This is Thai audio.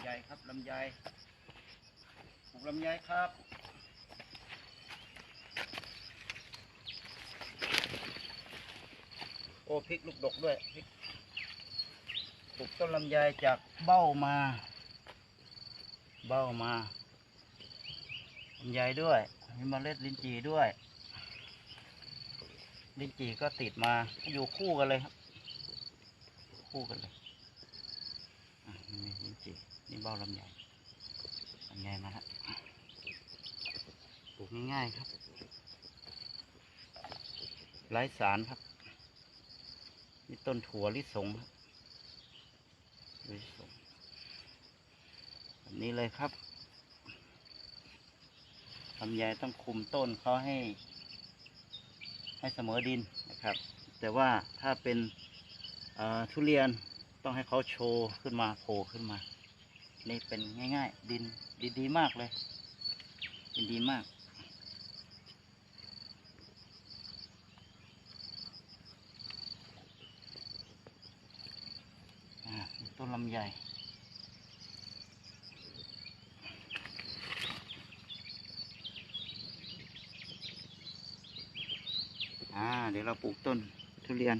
ำไยครับลำไยปลูกลำไยครับโอ้พริกลูกดกด้วยพริกปลูกต้นลำไยจากเบ้ามา เบ้ามาลำไยด้วยมีเมล็ดลิ้นจี่ด้วย ลิ้นจี่ก็ติดมาอยู่คู่กันเลยครับ คู่กันเลย นี่เบ้าลำไยลำไยมาแล้วปลูกง่ายๆครับไร้สารครับนี่ต้นถั่วลิสงครับลิสงแบบนี้เลยครับลำไยต้องคุมต้นเขาให้ ให้เสมอดินนะครับ แต่ว่าถ้าเป็นทุเรียนต้องให้เขาโชว์ขึ้นมาโผล่ขึ้นมา นี่เป็นง่าย ๆ ดินดินดีมากเลยดินดีมาก ต้นลำไยอ่าเดี๋ยวเราปลูกต้นทุเรียน